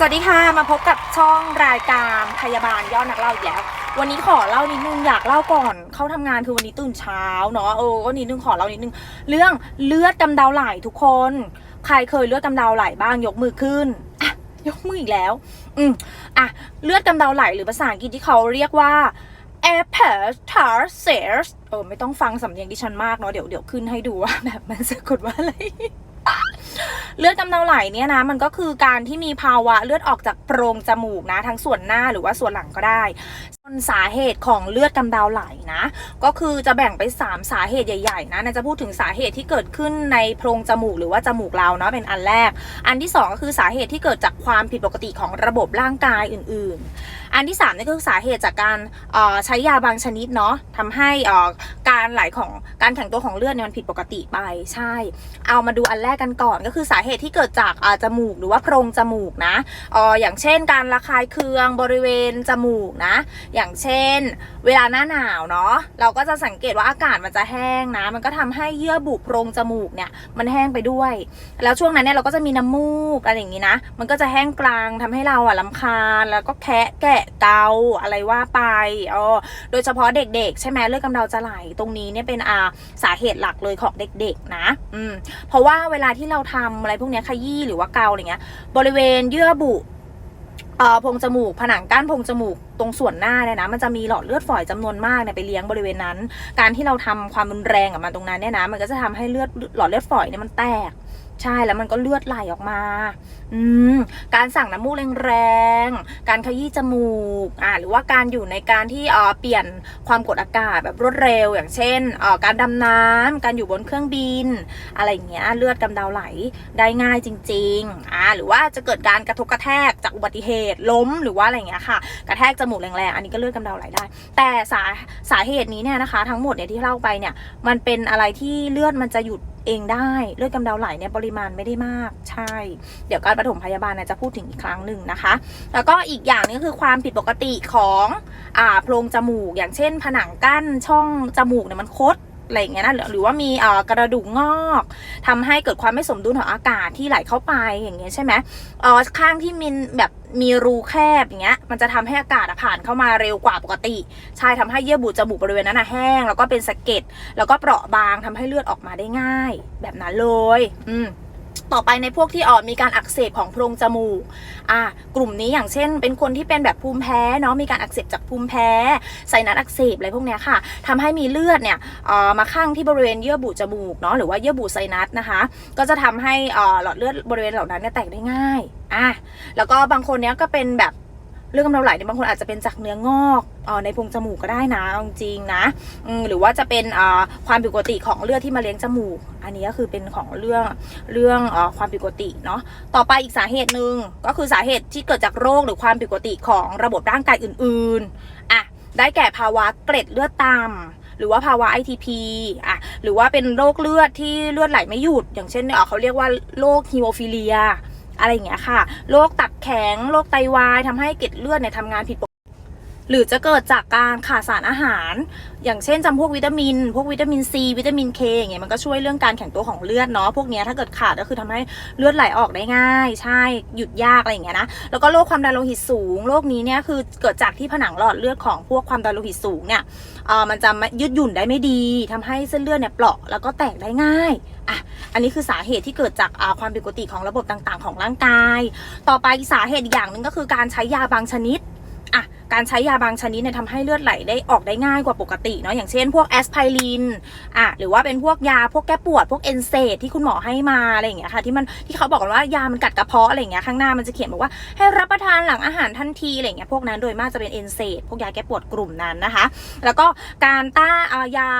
สวัสดีค่ะ มาพบกับช่องรายการพยาบาลยอดนักเล่าอีกแล้ว วันนี้ขอเล่านิดนึงอยากเล่าก่อนเข้าทำงานคือวันนี้ตื่นเช้าเนาะเออก็นิดนึงขอเล่านิดนึงเรื่องเลือดกำเดาไหลทุกคน ใครเคยเลือดกำเดาไหลบ้างยกมือขึ้นอะยกมืออีกแล้ว อืมอะเลือดกำเดาไหลหรือภาษาอังกฤษที่เขาเรียกว่า a p e r t a r s e r s เออไม่ต้องฟังสำเนียงดิฉันมากเนาะเดี๋ยวเดี๋ยวขึ้นให้ดูว่าแบบมันสะกดว่าอะไร เลือดกำเดาไหลเนี่ยนะมันก็คือการที่มีภาวะเลือดออกจากโพรงจมูกนะ ทั้งส่วนหน้าหรือว่าส่วนหลังก็ได้ สาเหตุของเลือดกำเดาไหลนะ ก็คือจะแบ่งไป 3 สาเหตุใหญ่ๆนะจะพูดถึงสาเหตุที่เกิดขึ้นในโพรงจมูกหรือว่าจมูกเราเนาะเป็นอันแรก อันที่ 2 ก็คือสาเหตุที่เกิดจากความผิดปกติของระบบร่างกายอื่น ๆ อันที่3นี่ก็คือสาเหตุจากการเอ่อใช้ยาบางชนิดเนาะทำให้อ่อการไหลของการแข็งตัวของเลือดเนี่ยมันผิดปกติไปใช่ เอามาดูอันแรกกันก่อน ก็คือสาเหตุที่เกิดจากอ่าจมูกหรือว่าโพรงจมูกนะอ่ออย่างเช่น การระคายเคืองบริเวณจมูกนะอย่างเช่น เวลาหน้าหนาวเนาะเราก็จะสังเกตว่าอากาศมันจะแห้งนะ มันก็ทำให้เยื่อบุโพรงจมูกเนี่ยมันแห้งไปด้วย แล้วช่วงนั้นเนี่ยเราก็จะมีน้ำมูกอะไรอย่างนี้นะ มันก็จะแห้งกลางทำให้เราอะลำคาญแล้วก็แคะแกะเกาอะไรว่าไปอ๋อโดยเฉพาะเด็กๆ ใช่ไหมเลือดกำเดาจะไหลตรงนี้เนี่ยเป็นอาสาเหตุหลักเลยของเด็กๆนะอืมเพราะว่าเวลาที่เราทำอะไรพวกเนี้ยขยี้หรือว่าเกาอะไรเงี้ยบริเวณเยื่อบุ โพรงจมูกผนังก้านโพรงจมูกตรงส่วนหน้าเนี่ยนะมันจะมีหลอดเลือดฝอยจำนวนมากเนี่ยไปเลี้ยงบริเวณนั้น การที่เราทำความรุนแรงกับมันตรงนั้นเนี่ยนะมันก็จะทำให้เลือดหลอดเลือดฝอยเนี่ยมันแตก ใช่แล้วมันก็เลือดไหลออกมา อืมการสั่งน้ำมูกแรงๆ การขยี้จมูก อ่าหรือว่าการอยู่ในการที่เอ่อเปลี่ยนความกดอากาศแบบรวดเร็ว อย่างเช่นเอ่อการดำน้ำการอยู่บนเครื่องบิน อะไรอย่างเงี้ยเลือดกำเดาไหลได้ง่ายจริงๆอ่าหรือว่าจะเกิดการกระทบกระแทกจากอุบัติเหตุล้มหรือว่าอะไรอย่างเงี้ยค่ะ กระแทกจมูกแรงๆอันนี้ก็เลือดกำเดาไหลได้ แต่สาสาเหตุนี้เนี่ยนะคะ ทั้งหมดเนี่ยที่เล่าไปเนี่ยมันเป็นอะไรที่เลือดมันจะหยุดเองได้เลือดกำเดาไหลเนี่ยปริมาณไม่ได้มากใช่ เดี๋ยวการปฐมพยาบาลนะจะพูดถึงอีกครั้งหนึ่งนะคะ แล้วก็อีกอย่างนึงก็คือความผิดปกติของอ่าโพรงจมูก อย่างเช่น ผนังกั้นช่องจมูกเนี่ยมันคด อะไรอย่างเงี้ยนะหรือว่ามีกระดูกงอกทำให้เกิดความไม่สมดุลของอากาศที่ไหลเข้าไปอย่างเงี้ยใช่ไหมอ่อข้างที่มีแบบมีรูแคบอย่างเงี้ย มันจะทำให้อากาศผ่านเข้ามาเร็วกว่าปกติ ใช่ทำให้เยื่อบุจมูกบริเวณนั้นนะแห้ง แล้วก็เป็นสะเก็ด แล้วก็เปราะบางทำให้เลือดออกมาได้ง่าย แบบนั้นเลย อืม ต่อไปในพวกที่ออกมีการอักเสบของโพรงจมูกอะกลุ่มนี้อย่างเช่น เป็นคนที่เป็นแบบภูมิแพ้เนาะมีการอักเสบจากภูมิแพ้ไซนัสอักเสบอะไรพวกเนี้ยค่ะทำให้มีเลือดเนี่ยเอ่อมาข้างที่บริเวณเยื่อบุจมูกเนาะหรือว่าเยื่อบุไซนัสนะคะ ก็จะทำให้อ่อหลอดเลือดบริเวณเหล่านั้นเนี่ยแตกได้ง่ายอะแล้วก็บางคนเนี้ยก็เป็นแบบ เลือดกำเดาไหลเนี่ยบางคนอาจจะเป็นจากเนื้องอกอในโพรงจมูกก็ได้นะจริงนะหรือว่าจะเป็นความผิดปกติของเลือดที่มาเลี้ยงจมูก อันนี้ก็คือเป็นของเรื่องเรื่องอความผิดปกติเนาะต่อไปอีกสาเหตุหนึ่งก็คือสาเหตุที่เกิดจากโรคหรือความผิดปกติของระบบร่างกายอื่นๆอะได้แก่ภาวะเกล็ดเลือดต่ำหรือว่าภาวะ ITP อะหรือว่าเป็นโรคเลือดที่เลือดไหลไม่หยุด อย่างเช่นเอ่อเขาเรียกว่าโรคฮีโมฟิเลีย อะไรอย่างเงี้ยค่ะ โรคตับแข็ง โรคไตวายทำให้เกล็ดเลือดเนี่ยทำงานผิดปกติ หรือจะเกิดจากการขาดสารอาหาร อย่างเช่นจำพวกวิตามิน พวกวิตามินซีวิตามินเคอย่างเงี้ยมันก็ช่วยเรื่องการแข็งตัวของเลือดเนาะพวกเนี้ยถ้าเกิดขาดก็คือทำให้เลือดไหลออกได้ง่าย ใช่หยุดยากอะไรอย่างเงี้ยนะแล้วก็โรคความดันโลหิตสูงโรคนี้เนี่ยคือเกิดจากที่ผนังหลอดเลือดของพวกความดันโลหิตสูงเนี่ยเออมันจะม่ยืดหยุ่นได้ไม่ดีทำให้เส้นเลือดเนี่ยเปราะแล้วก็แตกได้ง่ายอะอันนี้คือสาเหตุที่เกิดจากความผิดปกติของระบบต่างๆ ของร่างกาย ต่อไปสาเหตุอีกอย่างหนึ่งก็คือการใช้ยาบางชนิด การใช้ยาบางชนิดเนี่ยทำให้เลือดไหลได้ออกได้ง่ายกว่าปกติเนาะอย่างเช่นพวกแอสไพรินอะหรือว่าเป็นพวกยาพวกแก้ปวด พวกเอนเซดที่คุณหมอให้มาอะไรอย่างเงี้ยค่ะที่มันที่เขาบอกกันว่ายามันกัดกระเพาะอะไรอย่างเงี้ยข้างหน้ามันจะเขียนบอกว่าให้รับประทานหลังอาหารทันทีอะไรอย่างเงี้ยพวกนั้นโดยมากจะเป็นเอนเซดพวกยาแก้ปวดกลุ่มนั้นนะคะ แล้วก็การต้านอ่ายา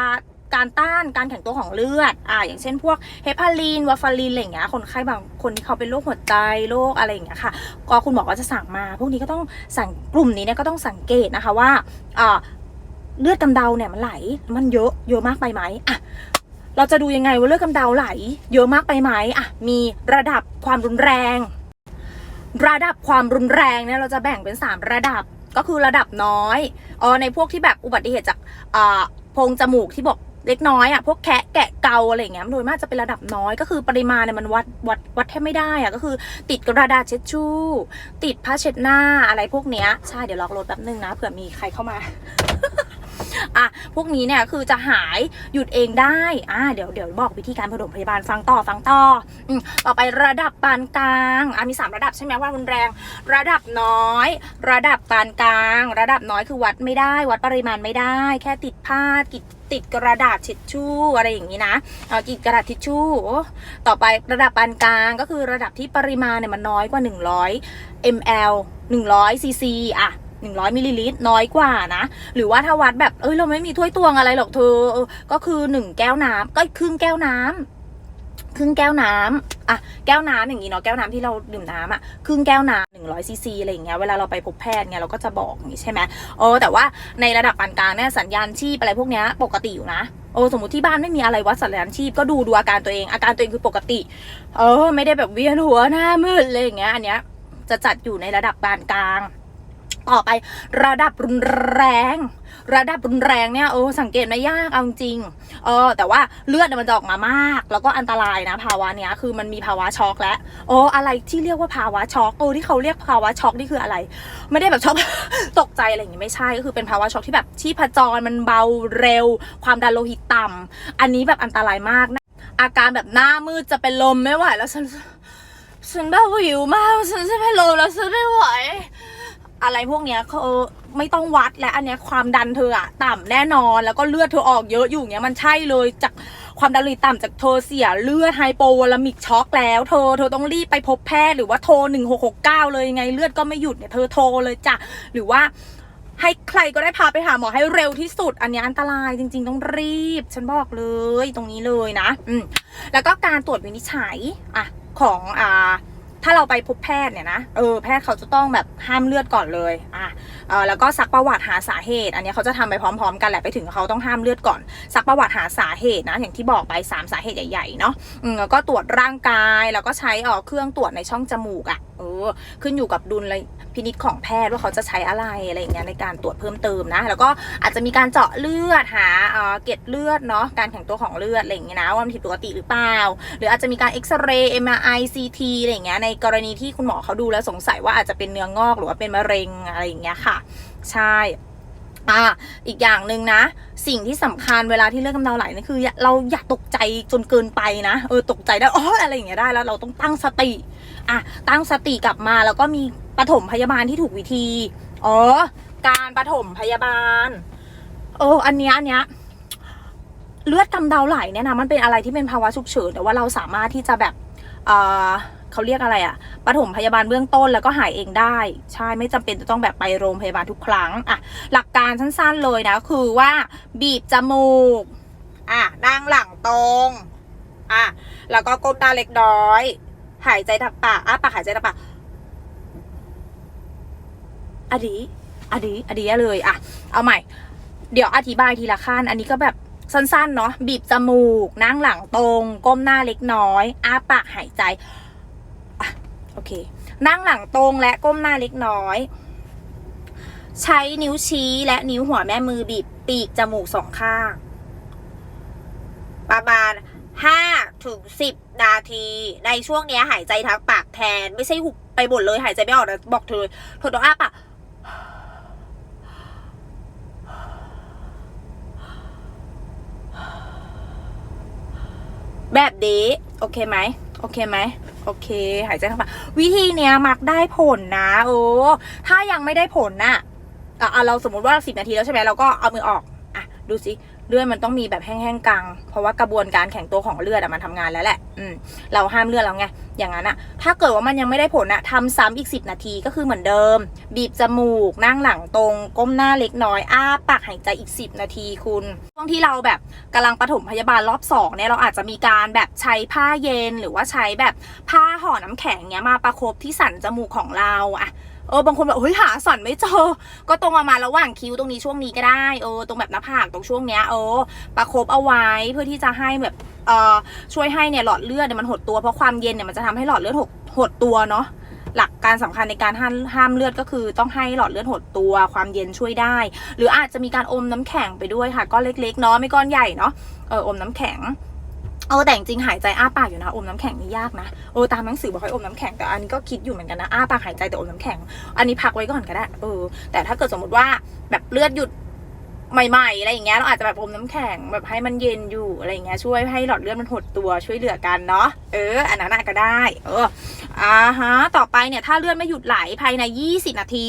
การต้านการแข็งตัวของเลือด อ่า อย่างเช่นพวกเฮปารีนวาฟารินอะไรอย่างเงี้ย คนไข้บางคนที่เขาเป็นโรคหัวใจโรคอะไรอย่างเงี้ยค่ะ ก็คุณหมอก็จะสั่งมา พวกนี้ก็ต้องสั่งกลุ่มนี้เนี่ยก็ต้องสังเกตนะคะว่าอ่าเลือดกำเดาเนี่ยมันไหล มันเยอะเยอะมากไปไหมอะเราจะดูยังไงว่าเลือดกำเดาไหล เยอะมากไปไหมอะ มีระดับความรุนแรง ระดับความรุนแรงเนี่ยเราจะแบ่งเป็น 3 ระดับก็คือระดับน้อยอ๋อในพวกที่แบบอุบัติเหตุจากโพรงจมูกที่บอก เล็กน้อยอะพวกแคะแกะเกาอะไรอย่างเงี้ยโดยมากจะเป็นระดับน้อยก็คือปริมาณเนี่ยมันวัดวัดวัดแทบไม่ได้อะก็คือ ติดกระดาษเช็ดชู่ ติดผ้าเช็ดหน้าอะไรพวกเนี้ยใช่เดี๋ยวล็อกรถแป๊บนึงนะเผื่อมีใครเข้ามา อะพวกนี้เนี่ยคือจะหายหยุดเองได้อะเดี๋ยวเดี๋ยวบอกวิธีการผสมพยาบาลฟังต่อฟังต่ออืมต่อไประดับปานกลางอะมีสามระดับใช่ไหมว่ารุนแรง ระดับน้อย ระดับปานกลาง ระดับน้อยคือวัดไม่ได้ วัดปริมาณไม่ได้ แค่ติดผ้าติดติดกระดาษเช็ดชู่อะไรอย่างนี้นะเอาติดกระดาษทิชชู่ ต่อไประดับปานกลางก็คือระดับที่ปริมาณเนี่ยมันน้อยกว่า 100 ml 100 cc อะ 100มิลลิลิตรน้อยกว่านะ หรือว่าถ้าวัดแบบเอ้ยเราไม่มีถ้วยตวงอะไรหรอกเธอ ก็คือ 1 แก้วน้ำก็ครึ่งแก้วน้ำครึ่งแก้วน้ำอะแก้วน้ำอย่างนี้เนาะแก้วน้ำที่เราดื่มน้ำอะครึ่งแก้วน้ำหนึ่งร้อยซีซีอะไรอย่างเงี้ยเวลาเราไปพบแพทย์เนี่ยเราก็จะบอกอย่างงี้ใช่ไหมเออแต่ว่าในระดับปานกลางเนี่ยสัญญาณชีพอะไรพวกเนี้ยปกติอยู่นะโอ้สมมติที่บ้านไม่มีอะไรวัดสัญญาณชีพก็ดูดูอาการตัวเอง อาการตัวเองคือปกติ เออ ไม่ได้แบบเวียนหัวหน้ามืดเลยอย่างเงี้ยอันเนี้ยจะจัดอยู่ในระดับปานกลาง ต่อไประดับรุนแรง ระดับรุนแรงเนี่ยเออสังเกตไม่ยากเอาจริงเออแต่ว่าเลือดมันจะออกมามาก แล้วก็อันตรายนะ ภาวะเนี้ยคือมันมีภาวะช็อกแล้วโอ้อะไรที่เรียกว่าภาวะช็อกโอ้ที่เขาเรียกภาวะช็อกนี่คืออะไร ไม่ได้แบบช็อกตกใจอะไรอย่างงี้ไม่ใช่ก็คือเป็นภาวะช็อกที่แบบชีพจรมันเบาเร็ว ความดันโลหิตต่ำอันนี้แบบอันตรายมากนะอาการแบบหน้ามืดจะเป็นลมไม่ไหวแล้วฉันฉันแบบหิวมากฉันจะเป็นลมแล้วฉันไม่ไหว อะไรพวกเนี้ยเขาไม่ต้องวัดและอันเนี้ยความดันเธออะต่ำแน่นอนแล้วก็เลือดเธอออกเยอะอยู่เงี้ยมันใช่เลยจากความดันโลหิตต่ำจากเธอเสียเลือดไฮโปวอลามิกช็อกแล้วเธอเธอต้องรีบไปพบแพทย์หรือว่าโทร1669เลยยังไงเลือดก็ไม่หยุดเนี่ยเธอโทรเลยจ้ะหรือว่าให้ใครก็ได้พาไปหาหมอให้เร็วที่สุด อันเนี้ยอันตรายจริง ๆ ต้องรีบ ฉันบอกเลยตรงนี้เลยนะ อืมแล้วก็การตรวจวินิจฉัยอะของอ่า ถ้าเราไปพบแพทย์เนี่ยนะเออแพทย์เขาจะต้องแบบห้ามเลือดก่อนเลยอะเออแล้วก็ซักประวัติหาสาเหตุ อันนี้เขาจะทำไปพร้อมๆ กันแหละไปถึงเขาต้องห้ามเลือดก่อนซักประวัติหาสาเหตุนะอย่างที่บอกไปสามสาเหตุใหญ่ๆเนาะอืมแล้วก็ตรวจร่างกายแล้วก็ใช้เออเครื่องตรวจในช่องจมูกอะ่ะเออขึ้นอยู่กับดุล พินิจของแพทย์ว่าเขาจะใช้อะไรอะไรอย่างเงี้ยในการตรวจเพิ่มเติมนะ แล้วก็อาจจะมีการเจาะเลือดหาเออเกล็ดเลือดเนาะการแข็งตัวของเลือดอะไรอย่างเงี้ยนะว่ามันผิดปกติหรือเปล่า หรืออาจจะมีการเอ็กซเรย์ MRI CT อซีทีอะไรอย่างเงี้ยในกรณีที่คุณหมอเขาดูแล้วสงสัยว่าอาจจะเป็นเนื้องอกหรือว่าเป็นมะเร็งอะไรอย่างเงี้ยค่ะ ใช่อ่าอีกอย่างหนึ่งนะ สิ่งที่สำคัญเวลาที่เลือดกำเดาไหลนี่คือ เราอย่าตกใจจนเกินไปนะเออตกใจได้อ๋ออะไรอย่างเงี้ยได้แล้วเราต้องตั้งสติ อะตั้งสติกลับมาแล้วก็มีปฐมพยาบาลที่ถูกวิธี อ๋อ การปฐมพยาบาลเอออันเนี้ยอันเนี้ยเลือดกำเดาไหลเนี่ยนะมันเป็นอะไรที่เป็นภาวะฉุกเฉินแต่ว่าเราสามารถที่จะแบบเออเขาเรียกอะไรอะปฐมพยาบาลเบื้องต้นแล้วก็หายเองได้ ใช่ไม่จำเป็นจะต้องแบบไปโรงพยาบาลทุกครั้งอะหลักการสั้นๆเลยนะคือว่าบีบจมูกอะนั่งหลังตรงอะแล้วก็ก้มหน้าเล็กน้อย หายใจทางปากอ้าปากหายใจทางปากอดีอดีอดีเลย อะ เอาใหม่ เดี๋ยวอธิบายทีละขั้น อันนี้ก็แบบสั้นๆ เนาะ บีบจมูก นั่งหลังตรง ก้มหน้าเล็กน้อย อ้าปากหายใจอโอเค นั่งหลังตรงและก้มหน้าเล็กน้อย ใช้นิ้วชี้และนิ้วหัวแม่มือบีบปีกจมูกสองข้าง ประมาณห้า ถึงสิบนาที ในช่วงนี้หายใจทางปากแทน ไม่ใช่หุบไปหมดเลย หายใจไม่ออกนะบอกเธอเธอต้องอ้าปากแบบนี้ โอเคไหมโอเคไหมโอเค หายใจเข้ามาวิธีเนี้ยมักได้ผลนะโอ้ถ้ายังไม่ได้ผลน่ะอะอะเราสมมติว่าสิบนาทีแล้วใช่ไหมเราก็เอามือออก อะ ดูสิ เลือดมันต้องมีแบบแห้งๆกลาง เพราะว่ากระบวนการแข็งตัวของเลือดอะมันทำงานแล้วแหละ อืม เราห้ามเลือดแล้วไง อย่างนั้นอะถ้าเกิดว่ามันยังไม่ได้ผลอะทำซ้ำอีกสิบนาทีก็คือเหมือนเดิม บีบจมูก นั่งหลังตรง ก้มหน้าเล็กน้อย อ้าปากหายใจอีกสิบนาทีคุณช่วงที่เราแบบกำลังปฐมพยาบาลรอบสองเนี่ยเราอาจจะมีการแบบใช้ผ้าเย็นหรือว่าใช้แบบผ้าห่อน้ำแข็งเนี้ยมาประคบที่สันจมูกของเราอะ เออบางคนแบบเฮ้ยหาสันไม่เจอ ก็ตรงประมาณระหว่างคิ้วตรงนี้ช่วงนี้ก็ได้เออตรงแบบหน้าผากตรงช่วงเนี้ยเออประคบเอาไว้เพื่อที่จะให้แบบเอ่อช่วยให้เนี่ยหลอดเลือดเนี่ยมันหดตัวเพราะความเย็นเนี่ยมันจะทำให้หลอดเลือดหดหดตัวเนาะหลักการสำคัญในการห้ามห้ามเลือดก็คือต้องให้หลอดเลือดหดตัวความเย็นช่วยได้ หรืออาจจะมีการอมน้ำแข็งไปด้วยค่ะก้อนเล็กๆเนาะไม่ก้อนใหญ่เนาะเอออมน้ำแข็ง เออแต่จริงหายใจอ้าปากอยู่นะอมน้ำแข็งนี่ยากนะเออตามหนังสือบอกให้อมน้ำแข็งแต่อันนี้ก็คิดอยู่เหมือนกันนะอ้าปากหายใจแต่อมน้ำแข็ง อันนี้พักไว้ก่อนก็ได้เออแต่ถ้าเกิดสมมติว่าแบบเลือดหยุดใหม่ๆอะไรอย่างเงี้ยเราอาจจะแบบอมน้ำแข็งแบบให้มันเย็นอยู่อะไรอย่างเงี้ยช่วยให้หลอดเลือดมันหดตัวช่วยเหลือกันเนาะเอออันนั้นก็ได้ เอออ่าฮะต่อไปเนี่ยถ้าเลือดไม่หยุดไหลภายใน 20 นาที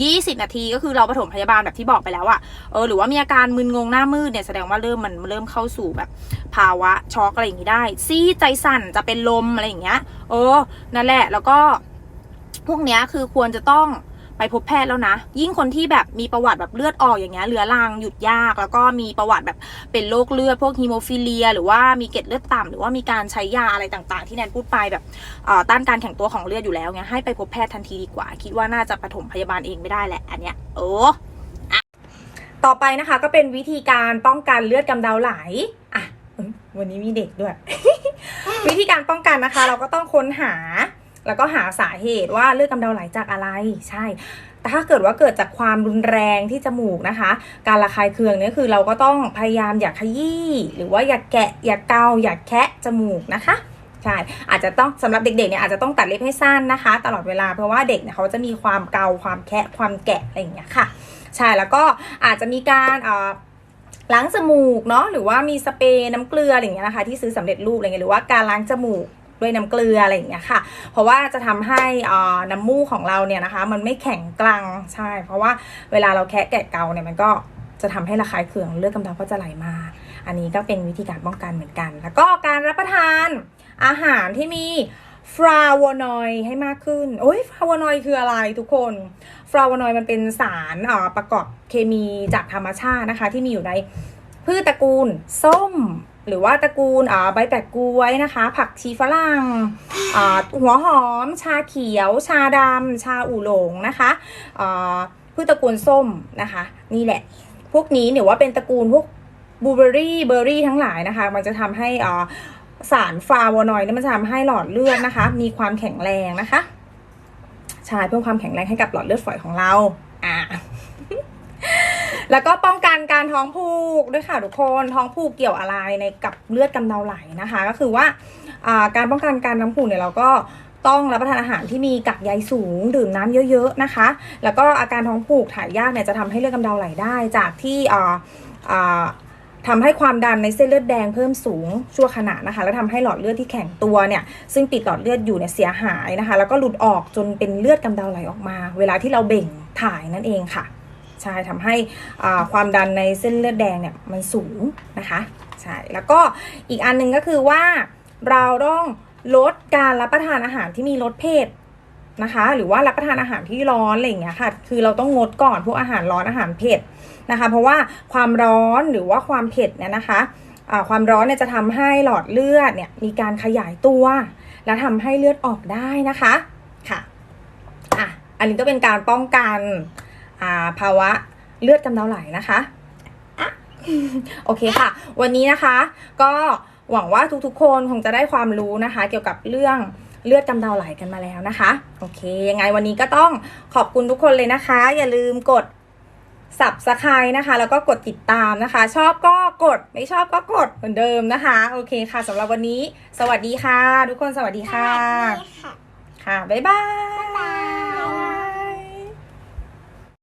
20 นาทีก็คือเราปฐมพยาบาลแบบที่บอกไปแล้วอะเออหรือว่ามีอาการมึนงงหน้ามืดเนี่ยแสดงว่าเริ่มมันเริ่มเข้าสู่แบบภาวะช็อกอะไรอย่างนี้ได้ ซีใจสั่นจะเป็นลมอะไรอย่างเงี้ย เออ นั่นแหละแล้วก็พวกเนี้ยคือควรจะต้อง ไปพบแพทย์แล้วนะ ยิ่งคนที่แบบมีประวัติแบบเลือดออกอย่างเงี้ยเรื้อรังหยุดยาก แล้วก็มีประวัติแบบเป็นโรคเลือดพวกฮีโมฟิเลีย หรือว่ามีเกล็ดเลือดต่ำหรือว่ามีการใช้ยาอะไรต่างๆ ที่แนนพูดไปแบบต้านการแข็งตัวของเลือดอยู่แล้วเงี้ยให้ไปพบแพทย์ทันทีดีกว่า คิดว่าน่าจะปฐมพยาบาลเองไม่ได้แหละอันเนี้ยโอ้อะต่อไปนะคะก็เป็นวิธีการป้องกันเลือดกำเดาไหลอะวันนี้มีเด็กด้วย วิธีการป้องกันนะคะ เราก็ต้องค้นหา แล้วก็หาสาเหตุว่าเลือดกำเดาไหลจากอะไรใช่ แต่ถ้าเกิดว่าเกิดจากความรุนแรงที่จมูกนะคะ การระคายเคืองเนี่ยคือเราก็ต้องพยายามอย่าขยี้หรือว่าอย่าแกะอย่าเกาอย่าแคะจมูกนะคะใช่อาจจะต้องสำหรับเด็กๆเนี่ยอาจจะต้องตัดเล็บให้สั้นนะคะ ตลอดเวลาเพราะว่าเด็กเนี่ยเขาจะมีความเกาความแคะความแกะอะไรอย่างเงี้ยค่ะ ใช่แล้วก็อาจจะมีการเอ่อล้างจมูกเนาะหรือว่ามีสเปรย์น้ำเกลืออะไรอย่างเงี้ยนะคะที่ซื้อสำเร็จรูปอะไรเงี้ยหรือว่าการล้างจมูก ด้วยน้ำเกลืออะไรอย่างเงี้ยค่ะ เพราะว่าจะทำให้น้ำมูกของเราเนี่ยนะคะ มันไม่แข็งกรังใช่ เพราะว่าเวลาเราแคะแกะเกาเนี่ยมันก็จะทำให้ระคายเคืองเลือดกำเดาก็จะไหลมา อันนี้ก็เป็นวิธีการป้องกันเหมือนกัน แล้วก็การรับประทานอาหารที่มีฟลาวนอยให้มากขึ้น โอ้ยฟลาโวนอยคืออะไรทุกคนฟลาโวนอยมันเป็นสารประกอบเคมีจากธรรมชาตินะคะ ที่มีอยู่ในพืชตระกูลส้ม หรือว่าตระกูลอ่าใบแปะกล้วยนะคะ ผักชีฝรั่งอ่าหัวหอม ชาเขียว ชาดำชาอู่หลงนะคะอ่าพืชตระกูลส้มนะคะ นี่แหละ พวกนี้เนี่ยว่าเป็นตระกูลพวกบลูเบอรี่เบอร์รี่ทั้งหลายนะคะ มันจะทำให้อ่าสารฟาวนอยด์นี่มันจะทำให้หลอดเลือดนะคะ มีความแข็งแรงนะคะใช่เพิ่มความแข็งแรงให้กับหลอดเลือดฝอยของเราอ่า แล้วก็ป้องกันการท้องผูกด้วยค่ะทุกคนท้องผูกเกี่ยวอะไรในกับเลือดกำเดาไหลนะคะ ก็คือว่าการป้องกันการท้องผูกเนี่ยเราก็ต้องรับประทานอาหารที่มีกักใยสูง ดื่มน้ำเยอะๆนะคะ แล้วก็อาการท้องผูกถ่ายยากเนี่ยจะทำให้เลือดกำเดาไหลได้ จากที่ทำให้ความดันในเส้นเลือดแดงเพิ่มสูงชั่วขณะนะคะ แล้วทำให้หลอดเลือดที่แข็งตัวเนี่ยซึ่งปิดหลอดเลือดอยู่เนี่ยเสียหายนะคะ แล้วก็หลุดออกจนเป็นเลือดกำเดาไหลออกมา เวลาที่เราเบ่งถ่ายนั่นเองค่ะ ใช่ทำให้ความดันในเส้นเลือดแดงเนี่ยมันสูงนะคะใช่แล้วก็อีกอันหนึ่งก็คือว่าเราต้องลดการรับประทานอาหารที่มีรสเผ็ดนะคะ หรือว่ารับประทานอาหารที่ร้อนอะไรอย่างเงี้ยค่ะ คือเราต้องงดก่อนพวกอาหารร้อนอาหารเผ็ดนะคะ เพราะว่าความร้อนหรือว่าความเผ็ดเนี่ยนะคะความร้อนเนี่ยจะทำให้หลอดเลือดเนี่ยมีการขยายตัว และทำให้เลือดออกได้นะคะค่ะอะอันนี้ก็เป็นการป้องกัน ภาวะเลือดกำเดาไหลนะคะอะโอเคค่ะ วันนี้นะคะ ก็หวังว่าทุกๆคนคงจะได้ความรู้นะคะ เกี่ยวกับเรื่องเลือดกำเดาไหลกันมาแล้วนะคะ โอเค ยังไงวันนี้ก็ต้องขอบคุณทุกคนเลยนะคะ อย่าลืมกด subscribe นะคะ แล้วก็กดติดตามนะคะ ชอบก็กดไม่ชอบก็กดเหมือนเดิมนะคะ โอเคค่ะสำหรับวันนี้ สวัสดีค่ะ ทุกคนสวัสดีค่ะสวัสดีค่ะค่ะ บ๊ายบายบ๊ายบาย